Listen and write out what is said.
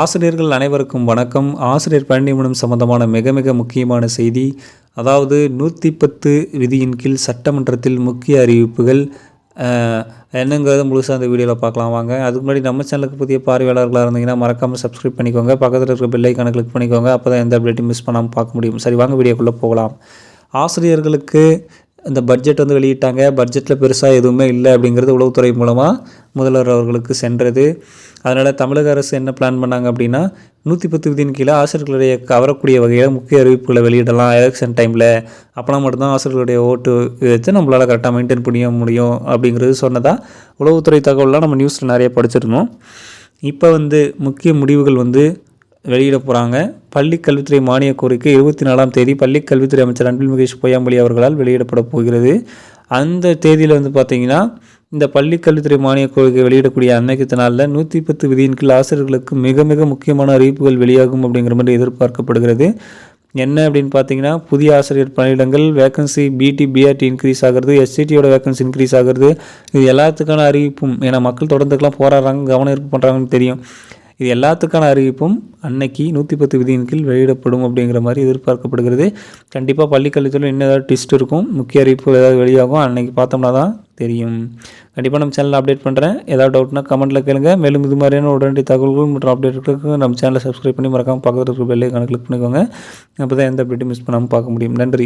ஆசிரியர்கள் அனைவருக்கும் வணக்கம். ஆசிரியர் பணி சம்பந்தமான மிக மிக முக்கியமான செய்தி அதாவது நூற்றி பத்து விதியின் கீழ் சட்டமன்றத்தில் முக்கிய அறிவிப்புகள் என்னங்கிறத முழுசாக அந்த வீடியோவில் பார்க்கலாம் வாங்க. அதுக்கு முன்னாடி நம்ம சேனலுக்கு புதிய பார்வையாளர்களாக இருந்தீங்கன்னா மறக்காமல் சப்ஸ்கிரைப் பண்ணிக்கோங்க. பக்கத்தில் இருக்கிற பெல் கணக்கு கிளிக் பண்ணிக்கோங்க. அப்போ தான் எந்த அப்டேட்டையும் மிஸ் பண்ணாமல் பார்க்க முடியும். சரி வாங்க வீடியோக்குள்ளே போகலாம். ஆசிரியர்களுக்கு இந்த பட்ஜெட் வந்து வெளியிட்டாங்க. பட்ஜெட்டில் பெருசாக எதுவுமே இல்லை அப்படிங்கிறது உளவுத்துறை மூலமாக முதல்வர் அவர்களுக்கு சென்றது. அதனால் தமிழக அரசு என்ன பிளான் பண்ணாங்க அப்படின்னா நூற்றி பத்து விதியின் கீழே ஆசிரியர்களுடைய கவரக்கூடிய வகையில் முக்கிய அறிவிப்புகளை வெளியிடலாம் எலெக்ஷன் டைமில் அப்போனா மட்டும்தான் ஆசிரியர்களுடைய ஓட்டு வச்சு நம்மளால் கரெக்டாக மெயின்டைன் பண்ண முடியும் அப்படிங்கிறது சொன்னதாக உளவுத்துறை தகவலெலாம் நம்ம நியூஸில் நிறைய படிச்சிருந்தோம். இப்போ வந்து முக்கிய முடிவுகள் வந்து வெளியிட போகிறாங்க பள்ளி கல்வித்துறை மானிய கோரிக்கை இருபத்தி நாலாம் தேதி பள்ளி கல்வித்துறை அமைச்சர் அன்பில் மகேஷ் பொய்யாமொழி அவர்களால் வெளியிடப்பட போகிறது. அந்த தேதியில் வந்து பார்த்திங்கன்னா இந்த பள்ளிக்கல்வித்துறை மானியக் மானிய வெளியிடக்கூடிய அன்னைக்கு நாளில் நூற்றி பத்து விதியின் கீழ் ஆசிரியர்களுக்கு மிக மிக முக்கியமான அறிவிப்புகள் வெளியாகும் அப்படிங்கிற மாதிரி எதிர்பார்க்கப்படுகிறது. என்ன அப்படின்னு பார்த்தீங்கன்னா புதிய ஆசிரியர் பணியிடங்கள் வேகன்சி பிடி பிஆர்டி இன்க்ரீஸ் ஆகிறது எஸ்சிடியோட வேகன்சி இன்க்ரீஸ் ஆகிறது இது எல்லாத்துக்கான அறிவிப்பும் ஏன்னா மக்கள் தொடர்ந்துக்கெல்லாம் போராடுறாங்க கவனம் ஈர்ப்பு பண்ணுறாங்கன்னு தெரியும். இது எல்லாத்துக்கான அறிவிப்பும் அன்னைக்கு நூற்றி பத்து விதியின் கீழ் வெளியிடப்படும் அப்படிங்கிற மாதிரி எதிர்பார்க்கப்படுகிறது. கண்டிப்பாக பள்ளிக்கல்வித்துறையில் இன்னும் ஏதாவது டிஸ்ட் இருக்கும் முக்கிய அறிவிப்பு ஏதாவது வெளியாகும் அன்னைக்கு பார்த்தோம்னா தான் தெரியும். கண்டிப்பாக நம்ம சேனலில் அப்டேட் பண்ணுறேன் ஏதாவது டவுட்னா கமெண்ட்டில் கேளுங்க. மேலும் இது மாதிரியான உடனடி தகவல்கள் மற்றும் அப்டேட்டுகளுக்கு நம்ம சேனலை சப்ஸ்கிரைப் பண்ணி மறக்காமல் பக்கத்தில் இருக்கிற பெல்லைக்கான கிளிக் பண்ணிக்கோங்க. அப்போ தான் எந்த அப்டேட்டும் மிஸ் பண்ணாமல் பார்க்க முடியும். நன்றி.